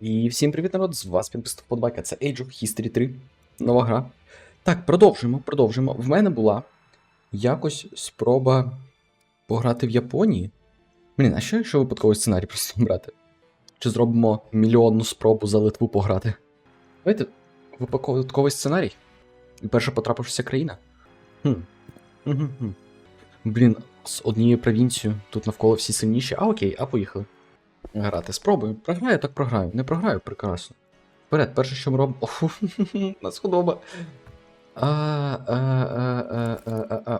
І всім привіт, народ! З вас підписав подбайка. Це Age of History 3. Нова гра. Так, продовжуємо, продовжуємо. В мене була якось спроба пограти в Японії. Блін, а що якщо випадковий сценарій просто брати? Чи зробимо мільйонну спробу за Литву пограти? Давайте випадковий сценарій. І перша потрапившася країна. Хм. Блін, з однією провінцією тут навколо всі сильніші. А окей, а поїхали. Грати. Спробую. Програю, так програю. Не програю, прекрасно. Вперед, перше, що ми робимо. Офу, нас худоба.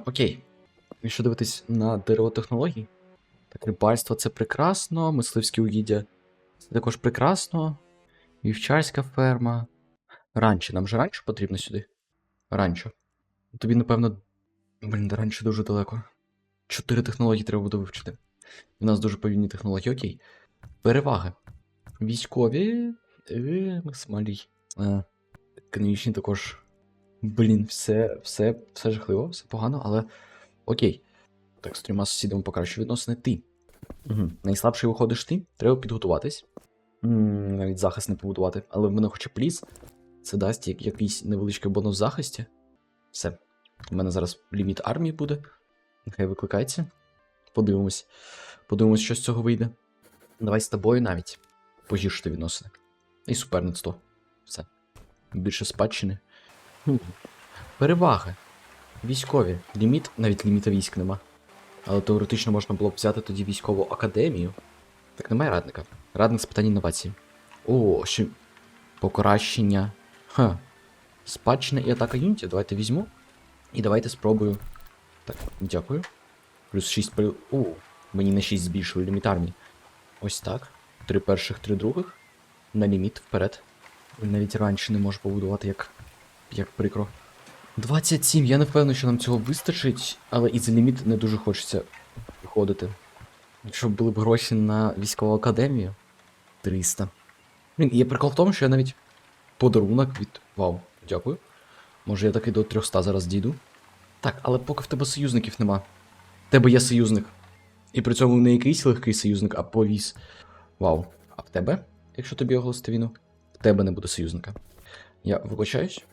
Окей. Якщо дивитись на деревотехнології, так рибальство це прекрасно, мисливські угіддя це також прекрасно. Вівчарська ферма. Ранчо. Нам же ранчо потрібно сюди. Ранчо. Тобі, напевно. Блін, до ранчо дуже далеко. Чотири технології треба буде вивчити. У нас дуже повільні технології, окей. Переваги. Військові. Е, максималій. Е, економічні також. Блін, все, все, все жахливо, все погано, але. Окей. Так, з трьома сусідами покращу відносини ти. Угу. Найслабший виходиш ти, треба підготуватись. м навіть захист не побудувати, але в мене хоче пліс. Це дасть як, якийсь невеличкий бонус в захисті. Все. У мене зараз ліміт армії буде. Нехай викликається. Подивимось. Подивимось, що з цього вийде. Давай з тобою навіть погіршити відносини. І суперництво. Все. Більше спадщини. Переваги. Військові. Ліміт, навіть ліміта військ нема. Але теоретично можна було б взяти тоді військову академію. Так немає радника. Радник з питань інновацій. О, ще покращення. Ха. Спадщина і атака юнітів. Давайте візьму. І давайте спробую. Так, дякую. Плюс 6 при. О, мені на 6 збільшили ліміт армії. Ось так. Три перших, три других. На ліміт вперед. Навіть раніше не можу побудувати, як. як прикро. 27, я не впевнений, що нам цього вистачить, але і за ліміт не дуже хочеться виходити. Якщо були б гроші на військову академію. 300. Блін, є прикол в тому, що я навіть подарунок від. Вау, дякую. Може я таки до 300 зараз дійду. Так, але поки в тебе союзників нема. В тебе є союзник. І при цьому не якийсь легкий союзник, а повіз. Вау. А в тебе, якщо тобі оголосити війну, в тебе не буде союзника. Я вибачаюсь.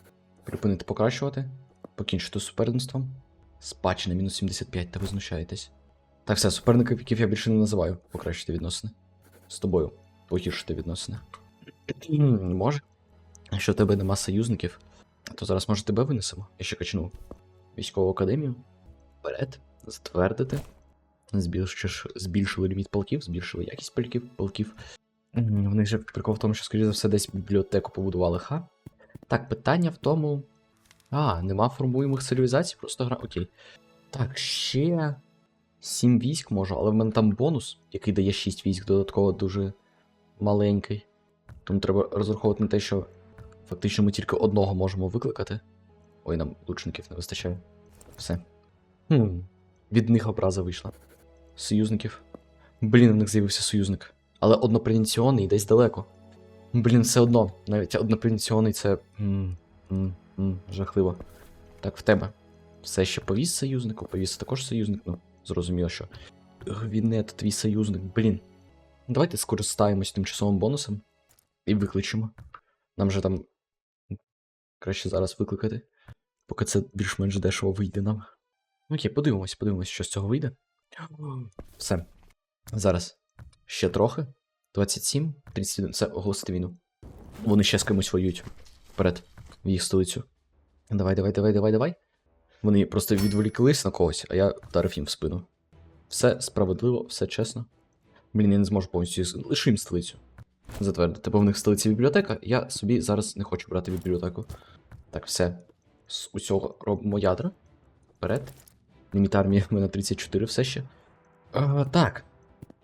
Припинити покращувати. Покінчити з суперництвом. Спадщина мінус 75, та ви знущаєтесь. Так, все, суперників, яких я більше не називаю, покращити відносини. З тобою погіршити відносини. Може. Якщо в тебе нема союзників, то зараз може тебе винесемо. Я ще качну військову академію. Вперед. Затвердити. Збільшиш, збільшили ліміт полків, збільшили якість полків. полків. В них же прикол в тому, що, скоріше за все, десь бібліотеку побудували, ха? Так, питання в тому. А, нема формуємих цивілізацій, просто гра. Окей. Так, ще. 7 військ можу, але в мене там бонус, який дає 6 військ, додатково дуже маленький. Тому треба розраховувати на те, що фактично ми тільки одного можемо викликати. Ой, нам лучників не вистачає. Все. Хм. Від них образа вийшла. Союзників. Блін, у них з'явився союзник. Але однопровінційний десь далеко. Блін, все одно. Навіть однопровінційний це. М, м, м, жахливо. Так, в тебе. Все ще повіз союзнику, повіз також союзник, ну, зрозуміло, що. Гвінет, твій союзник, блін. Давайте скористаємось тимчасовим бонусом і викличемо. Нам же там. Краще зараз викликати. Поки це більш-менш дешево вийде нам. Окей, подивимось, подивимось, що з цього вийде. Все. Зараз. Ще трохи. 27, 31. Це оголосити війну. Вони ще з кимось воюють. Вперед. В їх столицю. Давай, давай, давай, давай, давай. Вони просто відволіклись на когось, а я вдарив їм в спину. Все справедливо, все чесно. Блін, я не зможу повністю лишу їм столицю. Затвердити, бо в них столиці бібліотека. Я собі зараз не хочу брати бібліотеку. Так, все. З усього робимо ядра. Вперед. Ліміт армії в мене 34 все ще. А, так.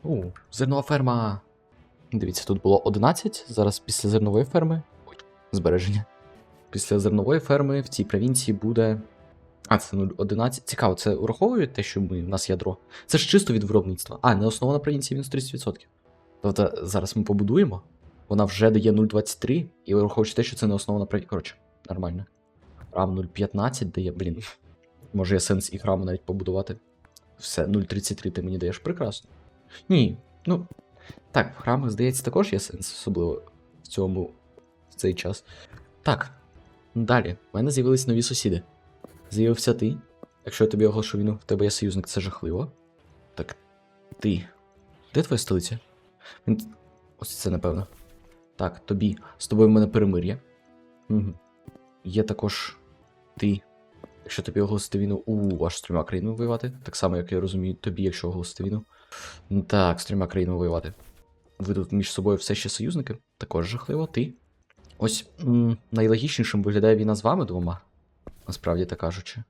У, зернова ферма. Дивіться, тут було 11. Зараз після зернової ферми. Ой, збереження. Після зернової ферми в цій провінції буде. А, це 0,11. Цікаво, це ураховує те, що ми, в нас ядро. Це ж чисто від виробництва. А, не основана провінція мінус 30%. Тобто зараз ми побудуємо. Вона вже дає 0,23, і враховуючи те, що це не основана провінція. Коротше, нормально. Храм 0,15 дає, блін. Може є сенс і храму навіть побудувати. Все, 0,33 ти мені даєш прекрасно. Ні, ну. Так, в храмах, здається, також є сенс, особливо в цьому в цей час. Так. Далі. У мене з'явились нові сусіди. З'явився ти. Якщо я тобі оголошу війну, в тебе є союзник, це жахливо. Так. Ти. Де твоя столиця? Ось це, напевно. Так, тобі. З тобою в мене перемир'я. Угу. Є також ти. Якщо тобі оголосити війну, у аж з трьома країнами воювати. Так само, як я розумію, тобі, якщо оголосити війну. Ну Так, з трьома країнами воювати. Ви тут між собою все ще союзники. Також жахливо, ти. Ось м, найлогічнішим виглядає війна з вами двома. Насправді так кажучи.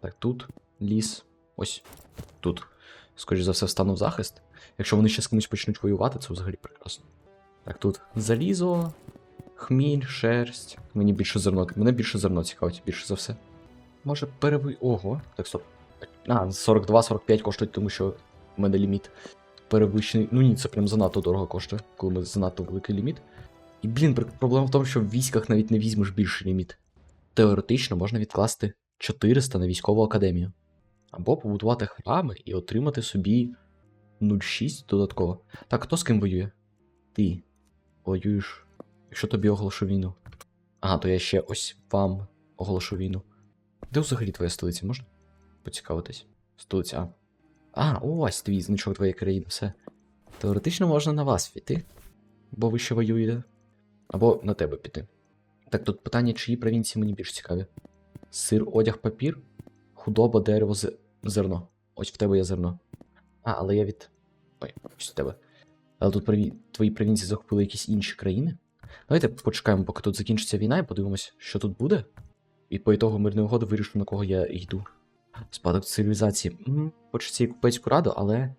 Так, тут ліс. Ось тут. Скоріше за все, встану в захист. Якщо вони ще з кимось почнуть воювати, це взагалі прекрасно. Так, тут залізо, хміль, шерсть. Мені більше зерно. Мене більше зерно цікавить, більше за все. Може переви. Ого. Так, стоп. А, 42-45 коштують, тому що в мене ліміт перевищений. Ну ні, це прям занадто дорого коштує, коли мене занадто великий ліміт. І, блін, проблема в тому, що в військах навіть не візьмеш більший ліміт. Теоретично можна відкласти 400 на військову академію. Або побудувати храми і отримати собі 0,6 додатково. Так, хто з ким воює? Ти. Воюєш. Якщо тобі оголошу війну. Ага, то я ще ось вам оголошу війну. Де взагалі твоя столиця, можна? Поцікавитись. Столиця. А. Ось твій значок твоєї країни, все. Теоретично можна на вас піти, бо ви ще воюєте. Або на тебе піти. Так, тут питання, чиї провінції мені більш цікаві. Сир, одяг, папір, худоба, дерево, з... зерно. Ось в тебе є зерно. А, але я від. Ой, ось в тебе. Але тут прові... твої провінції захопили якісь інші країни. Давайте почекаємо, поки тут закінчиться війна, і подивимось, що тут буде. І по ітогу мирної угоди вирішу, на кого я йду. Спадок цивілізації. Хочеться і купецьку раду, але.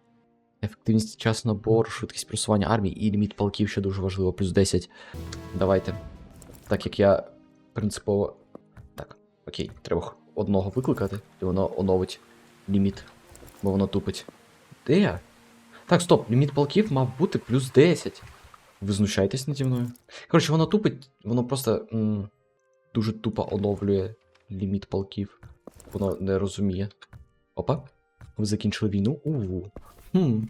Ефективність часу набору, швидкість просування армії і ліміт палків, що дуже важливо, плюс 10. Давайте. Так як я принципово. Так, окей, треба одного викликати, і воно оновить ліміт, бо воно тупить. Де я? Так, стоп, ліміт палків мав бути плюс 10. Ви знущаєтесь наді мною? Коротше, воно тупить, воно просто м, дуже тупо оновлює ліміт палків. Воно не розуміє. Опа. Ви закінчили війну? Ууу. Хм.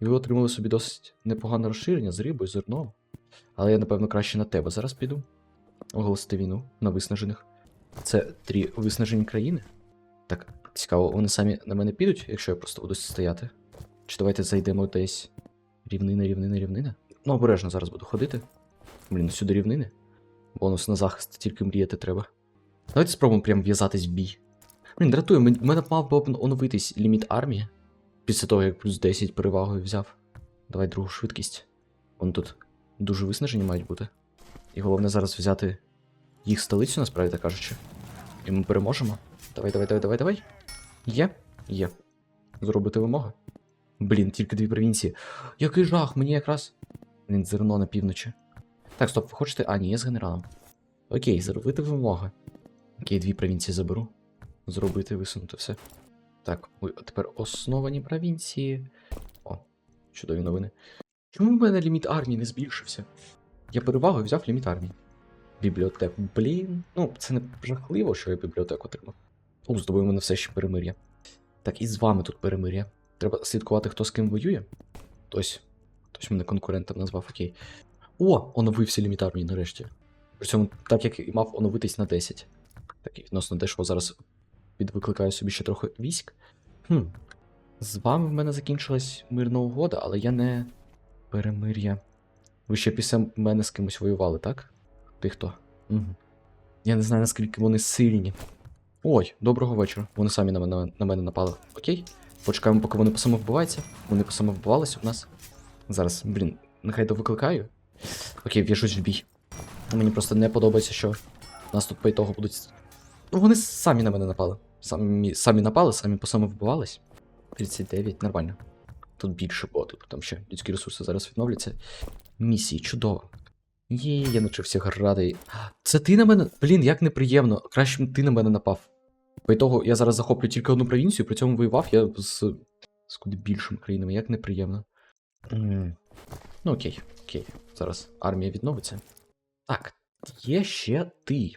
І ви отримали собі досить непогане розширення з рибою, зерном. Але я, напевно, краще на тебе зараз піду. Оголосити війну на виснажених. Це три виснажені країни. Так, цікаво, вони самі на мене підуть, якщо я просто буду стояти. Чи давайте зайдемо десь. Рівнина, рівнина, рівнина. Ну, обережно зараз буду ходити. Блін, сюди рівнини. Бонус на захист, тільки мріяти треба. Давайте спробуємо прям в'язатись в бій. Блін, дратує, в мене мав би оновитись ліміт армії. Після того, як плюс 10 перевагою взяв. Давай другу швидкість. Вон тут дуже виснажені мають бути. І головне зараз взяти їх столицю, насправді так кажучи. І ми переможемо. Давай, давай, давай, давай, давай. Є? Є. Зробити вимоги. Блін, тільки дві провінції. Який жах, мені якраз. Блін, зерно на півночі. Так, стоп, ви хочете. А, ні, я з генералом. Окей, зробити вимоги. Окей, дві провінції заберу. Зробити, висунути все. Так, ой, а тепер основані провінції. О, чудові новини. Чому в мене ліміт армії не збільшився? Я перевагою взяв ліміт армії. Бібліотеку. Блін. Ну, це не жахливо, що я бібліотеку отримав. О, з тобою мене все ще перемир'я. Так, і з вами тут перемир'я. Треба слідкувати, хто з ким воює. Хтось. Хтось мене конкурентом назвав, окей. О, оновився ліміт армії нарешті. При цьому, так як і мав оновитись на 10. Так, і відносно дешево зараз підвикликаю собі ще трохи військ. Хм. З вами в мене закінчилась мирна угода, але я не перемир'я. Ви ще після мене з кимось воювали, так? Ти хто? Угу. Я не знаю, наскільки вони сильні. Ой, доброго вечора. Вони самі на мене, на мене напали. Окей. Почекаємо, поки вони посамовбиваються. Вони посамовбивалися у нас. Зараз, блін, нехай довикликаю. Окей, в'яжусь в бій. Мені просто не подобається, що нас тут по ітогу будуть. Ну, вони самі на мене напали. Самі, самі напали, самі посамовбивались. 39, нормально. Тут більше, бо тут там ще людські ресурси зараз відновляться. Місії, чудово. Є, я навчився грати. Це ти на мене. Блін, як неприємно. Краще ти на мене напав. По ітогу я зараз захоплю тільки одну провінцію, при цьому воював я з. з куди більшими країнами, як неприємно. М. Ну окей, окей. Зараз армія відновиться. Так, є ще ти.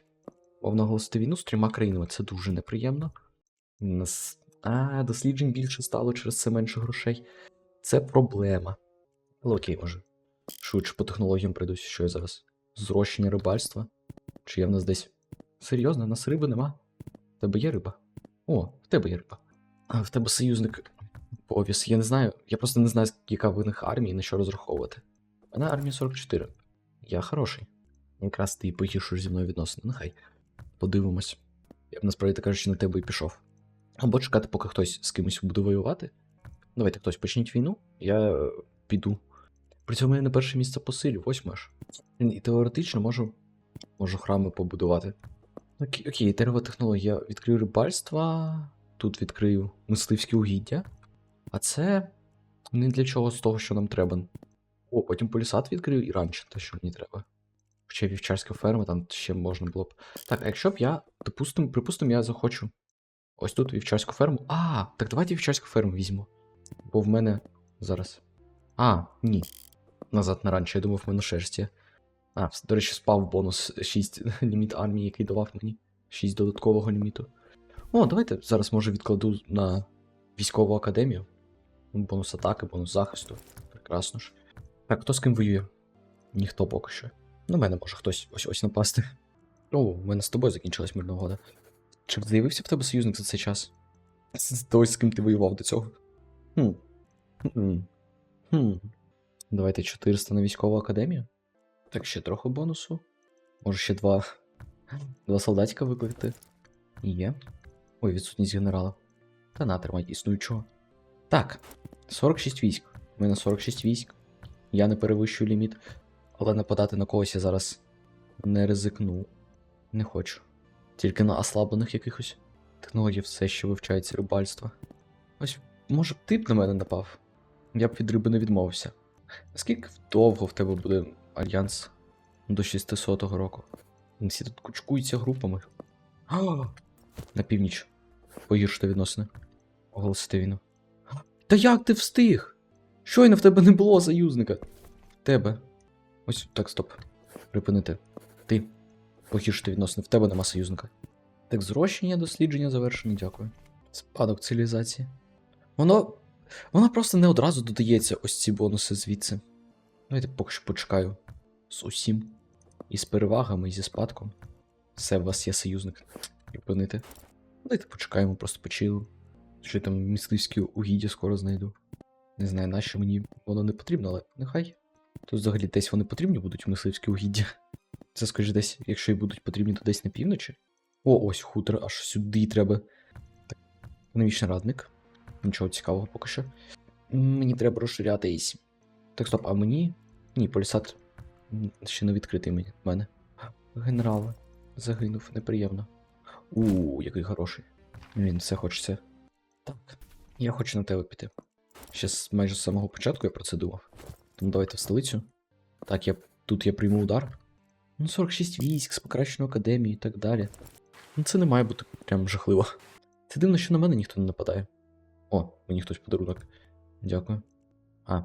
Мов наголосити війну з трьома країнами. Це дуже неприємно. Нас... А, досліджень більше стало через це менше грошей. Це проблема. Але окей, може. Швидше по технологіям прийдусь, що я зараз. Зрощення рибальства. Чи є в нас десь. Серйозно, у нас риби нема? В тебе є риба? О, в тебе є риба. А в тебе союзник повіс. Я не знаю. Я просто не знаю, яка в них армія і на що розраховувати. Мене армія 44. Я хороший. Якраз ти погіршуєш зі мною відносини. Нехай. Подивимось. Я б насправді кажучи, на тебе і пішов. Або чекати, поки хтось з кимось буде воювати. Давайте хтось почніть війну, я піду. При цьому я на перше місце по силі, восьме ж. І теоретично можу, можу храми побудувати. Окей, окей, дерева технологія. Відкрию рибальство, тут відкрию мисливські угіддя. А це не для чого з того, що нам треба. О, потім полісад відкрию і ранчо, те, що мені треба. Хоча вівчарська ферма, там ще можна було б. Так, а якщо б я, допустим, припустимо, я захочу. Ось тут вівчарську ферму. А, так давайте вівчарську ферму візьму. Бо в мене зараз. А, ні. Назад на ранчо, я думав, в мене шерсті. А, до речі, спав бонус 6 ліміт армії, який давав мені. 6 додаткового ліміту. О, давайте зараз може відкладу на військову академію. Бонус атаки, бонус захисту. Прекрасно ж. Так, хто з ким воює? Ніхто поки що. На мене може хтось ось ось напасти. О, у мене з тобою закінчилась мирна угода. Чи з'явився в тебе союзник за цей час? З той, з ким ти воював до цього. Хм. Хм. Хм. Давайте 400 на військову академію. Так, ще трохи бонусу. Може ще два. Два солдатика викликати. Є. Ой, відсутність генерала. Та на, тримайте існуючого. Так. 46 військ. У мене 46 військ. Я не перевищую ліміт. Але нападати на когось я зараз не ризикну. Не хочу. Тільки на ослаблених якихось. Технології все ще вивчається рибальство. Ось, може б ти б на мене напав? Я б від риби не відмовився. Наскільки довго в тебе буде альянс до 600-го року? Всі тут кучкуються групами. На північ. Погіршити відносини. Оголосити війну. Та як ти встиг? Щойно в тебе не було союзника. Тебе. Ось так, стоп. Припинити. Ти. Погіршити відносини. В тебе нема союзника. Так, зрощення дослідження завершено, дякую. Спадок цивілізації. Воно. Воно просто не одразу додається ось ці бонуси звідси. Давайте поки що почекаю. З усім. І з перевагами, і зі спадком. Все, у вас є союзник. Припинити. Давайте почекаємо, просто почилимо. Що там мисливські угіддя скоро знайду. Не знаю, нащо мені воно не потрібно, але нехай. Тут взагалі десь вони потрібні будуть мисливські угіддя. Це скажи десь, якщо і будуть потрібні, то десь на півночі. О, ось хутор, аж сюди треба. Так. Економічний радник. Нічого цікавого поки що. Мені треба розширятись. Так, стоп, а мені. Ні, полісад ще не відкритий мені в мене. Генерал загинув, неприємно. У, який хороший. Він все хочеться. Так. Я хочу на тебе піти. Ще майже з самого початку я про це думав. Тому давайте в столицю. Так, я тут я прийму удар. Ну, 46 військ з покращеною академією і так далі. Ну, це не має бути прям жахливо. Це дивно, що на мене ніхто не нападає. О, мені хтось подарунок. Дякую. А,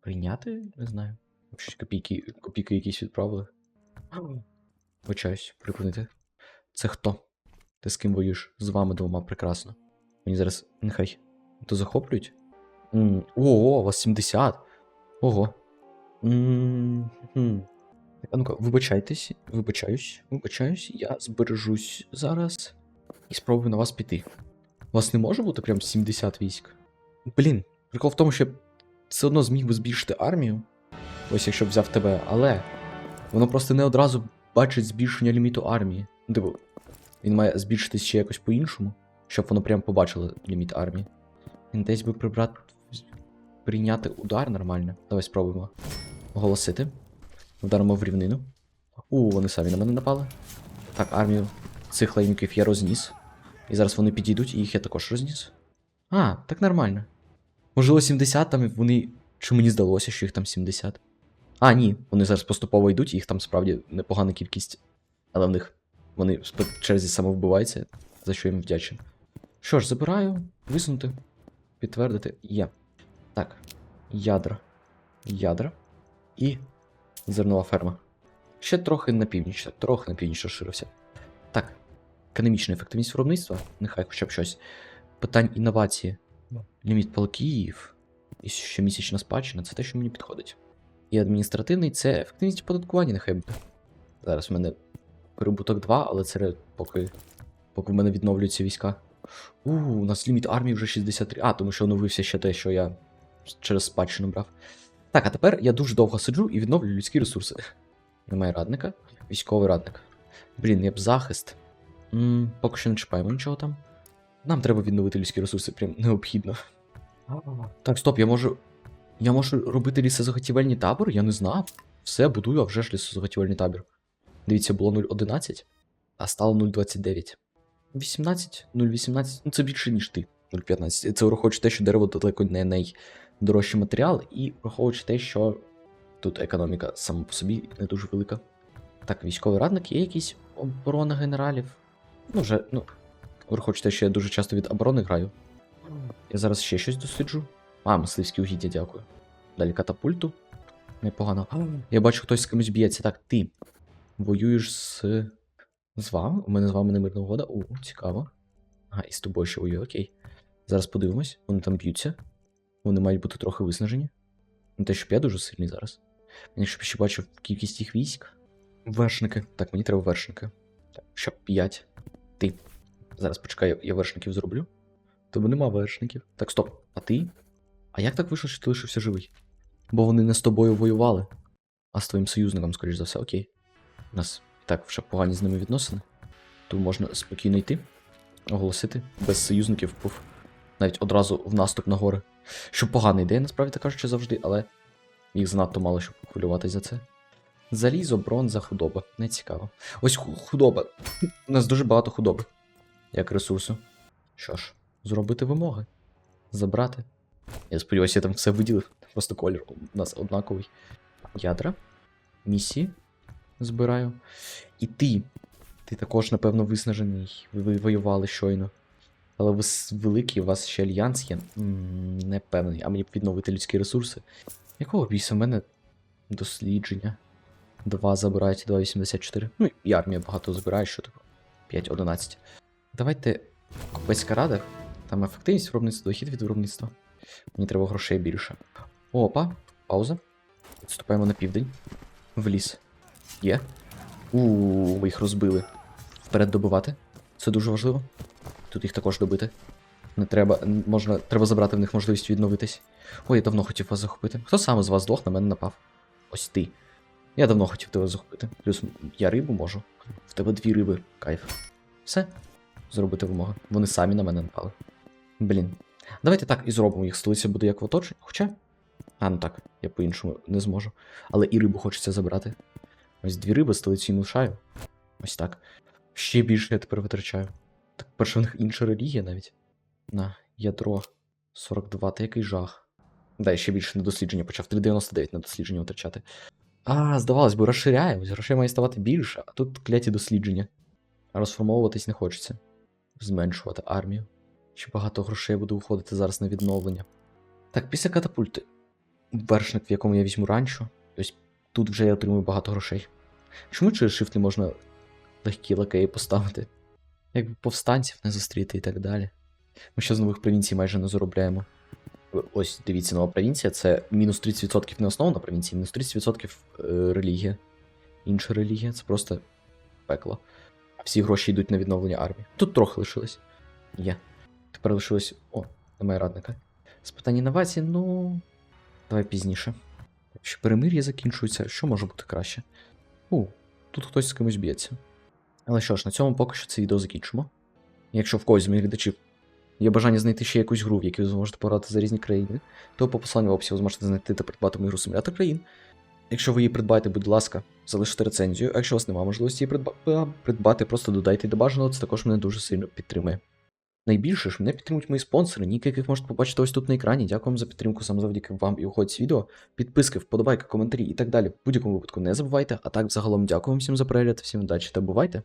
прийняти? Не знаю. Щось копійки, копійки якісь відправили. Вибачаюсь, припинити. Це хто? Ти з ким воюєш? З вами двома прекрасно. Мені зараз нехай. То захоплюють? М, О, у вас 70. Ого. А ну-ка, вибачайтесь, вибачаюсь, вибачаюсь, я збережусь зараз і спробую на вас піти. У вас не може бути прям 70 військ? Блін, прикол в тому, що я все одно зміг би збільшити армію. Ось якщо б взяв тебе, але воно просто не одразу бачить збільшення ліміту армії. Ну, Типу, він має збільшитись ще якось по-іншому, щоб воно прям побачило ліміт армії. Він десь би прибрати. Прийняти удар нормально. Давай спробуємо. Оголосити. Вдаримо в рівнину. У, вони самі на мене напали. Так, армію цих лайнюків я розніс. І зараз вони підійдуть, і їх я також розніс. А, так нормально. Можливо, 70 там вони. Чи мені здалося, що їх там 70? А, ні, вони зараз поступово йдуть, їх там справді непогана кількість. Але в них вони по черзі самовбиваються, за що їм вдячен. Що ж, забираю, висунути, підтвердити. Є. Так. Ядра. Ядра. І зернова ферма. Ще трохи на північ, трохи на північ розширився. Так. Економічна ефективність виробництва, нехай хоча б щось. Питань інновації. Ліміт палків. І щомісячна спадщина це те, що мені підходить. І адміністративний це ефективність оподаткування, нехай буде. Зараз в мене прибуток 2, але це поки, поки в мене відновлюються війська. У, у нас ліміт армії вже 63. А, тому що оновився ще те, що я через спадщину брав. Так, а тепер я дуже довго сиджу і відновлю людські ресурси. Немає радника. Військовий радник. Блін, я б захист. м поки що не чіпаємо нічого там. Нам треба відновити людські ресурси, прям необхідно. Так, стоп, я можу. Я можу робити лісозаготівельний табор? Я не знав. Все, будую, а вже ж лісозаготівельний табір. Дивіться, було 0,11, а стало 0,29. 18, 0,18, ну це більше, ніж ти. 0,15. Це враховуючи те, що дерево далеко не найдорожчий матеріал, і враховуючи те, що тут економіка сама по собі не дуже велика. Так, військовий радник, є якісь оборона генералів. Ну, вже, ну, враховуючи те, що я дуже часто від оборони граю. Я зараз ще щось досліджу. А, мисливські угіддя, дякую. Далі катапульту. Непогано. Я бачу, хтось з кимось б'ється. Так, ти воюєш з. З вами? У мене з вами немирна угода. О, цікаво. Ага, і з тобою ще воює, окей. Зараз подивимось, вони там б'ються. Вони мають бути трохи виснажені. Не те, щоб я дуже сильний зараз. Мені щоб ще бачив кількість їх військ. Вершники. Так, мені треба вершники. Так, ще 5. Ти. Зараз почекай, я- я вершників зроблю. Тобі нема вершників. Так, стоп. А ти? А як так вийшло, що ти лишився живий? Бо вони не з тобою воювали, а з твоїм союзником, скоріш за все, окей. У нас і так вже погані з ними відносини. Тому можна спокійно йти, оголосити, без союзників пуф. Навіть одразу в наступ на гори. Що погана ідея, насправді так кажучи, завжди, але їх занадто мало, щоб хвилюватись за це. Залізо, бронза, худоба. Не цікаво. Ось худоба. У нас дуже багато худоби. Як ресурсу. Що ж, зробити вимоги. Забрати. Я сподіваюся, я там все виділив. Просто колір у нас однаковий. Ядра. Місії. Збираю. І ти. Ти також, напевно, виснажений. Ви ви воювали щойно. Але ви великий, у вас ще альянс є. М, Не певний. А мені б відновити людські ресурси. Якого біса в мене дослідження? 2 забирають, 2,84. Ну, і армія багато забирає, що типу. 5,11. Давайте Купецька рада. Там ефективність виробництва, дохід від виробництва. Мені треба грошей більше. Опа, пауза. Відступаємо на південь. В ліс. Є. У, ви їх розбили. Вперед добивати. Це дуже важливо. Тут їх також добити. Не треба. Можна. Треба забрати в них можливість відновитись. Ой, я давно хотів вас захопити. Хто саме з вас двох на мене напав? Ось ти. Я давно хотів тебе захопити. Плюс я рибу можу. В тебе дві риби. Кайф. Все. Зробити вимоги. Вони самі на мене напали. Блін. Давайте так і зробимо. Їх столиця буде як в оточенні. Хоча. А, ну так, я по-іншому не зможу. Але і рибу хочеться забрати. Ось дві риби столицю не лишаю. Ось так. Ще більше я тепер витрачаю. Так, перше в них інша релігія навіть. На, ядро 42, та який жах. Да, ще більше на дослідження почав 3,99 на дослідження витрачати. А, здавалось би, розширяємось, грошей має ставати більше, а тут кляті дослідження. Розформовуватись не хочеться. Зменшувати армію. Ще багато грошей буде уходити зараз на відновлення. Так, після катапульти. Вершник, в якому я візьму ранчо. Тобто тут вже я отримую багато грошей. Чому через shift не можна легкі лакеї поставити? Якби повстанців не зустріти і так далі. Ми ще з нових провінцій майже не заробляємо. Ось, дивіться, нова провінція це мінус 30% не основна провінція, мінус 30% е, релігія. Інша релігія це просто пекло. Всі гроші йдуть на відновлення армії. Тут трохи лишилось. Є. Тепер лишилось. О, немає радника. З питань інновацій, ну. Давай пізніше. Якщо перемир'я закінчується, що може бути краще? У, тут хтось з кимось б'ється. Але що ж, на цьому поки що це відео закінчимо. Якщо в когось з моїх глядачів є бажання знайти ще якусь гру, в якій ви зможете пограти за різні країни, то по посиланню в описі ви зможете знайти та придбати мою гру симулятор країн. Якщо ви її придбаєте, будь ласка, залиште рецензію. А якщо у вас немає можливості її придбати, просто додайте до бажаного, це також мене дуже сильно підтримує. Найбільше ж мене підтримують мої спонсори, ніки яких можете побачити ось тут на екрані. Дякую вам за підтримку саме завдяки вам і уході з відео. Підписки, вподобайки, коментарі і так далі. В будь-якому випадку не забувайте. А так, загалом, дякую вам всім за перегляд, всім удачі та бувайте!